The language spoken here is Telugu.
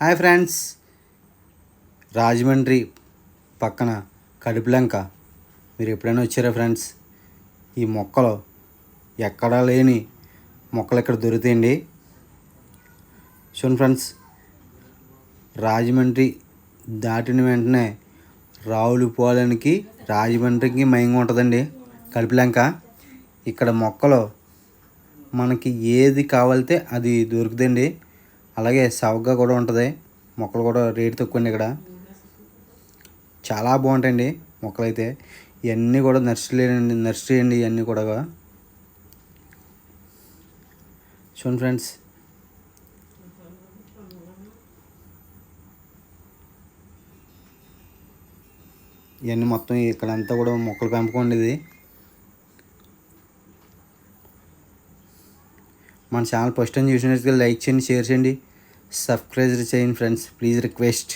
Hi friends. రాజమండ్రి పక్కన కడుపులంక మీరు ఎప్పుడైనా వచ్చారా ఫ్రెండ్స్? ఈ మొక్కలు ఎక్కడా లేని మొక్కలు ఇక్కడ దొరుకుతాయండి? చూడండి ఫ్రెండ్స్ రాజమండ్రి దాటిన వెంటనే రావులపాలెనికి రాజమండ్రికి మయంగా ఉంటుందండి కడుపులంక ఇక్కడ మొక్కలు మనకి ఏది కావాలితే అది దొరుకుతుందండి. అలాగే సవగ్గా కూడా ఉంటుంది. మొక్కలు కూడా రేటు తక్కువ ఇక్కడ. చాలా బాగుంటాయండి మొక్కలు అయితే ఇవన్నీ కూడా నర్సరీ అండి నర్సరీ అండి ఇవన్నీ కూడా. చూడండి ఫ్రెండ్స్. ఇవన్నీ మొత్తం ఇక్కడంతా కూడా మొక్కలు పెంపకం ఉండేది మన ఛానల్ ఫస్ట్ టైం చూసినట్లయితే లైక్ చేయండి షేర్ చేయండి. సబ్స్క్రైబ్ చేయండి ఫ్రెండ్స్. Please request.